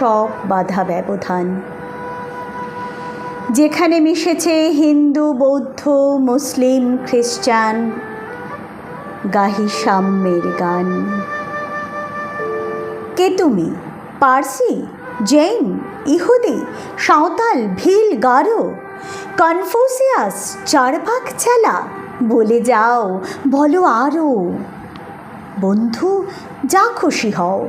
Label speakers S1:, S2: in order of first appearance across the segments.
S1: সব বাধা ব্যবধান। যেখানে মিশেছে হিন্দু, বৌদ্ধ, মুসলিম, খ্রিস্টান, গাহি সাম্যের গান। কে তুমি? পার্সি? জৈন ইহুদি? সাঁওতাল? ভিল? গারো? কনফুসিয়াস? চারভাগ চেলা বলে যাও, বলো আরও। বন্ধু, যা খুশি হও।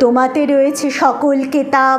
S1: তোমাতে রয়েছে সকল কেতাব।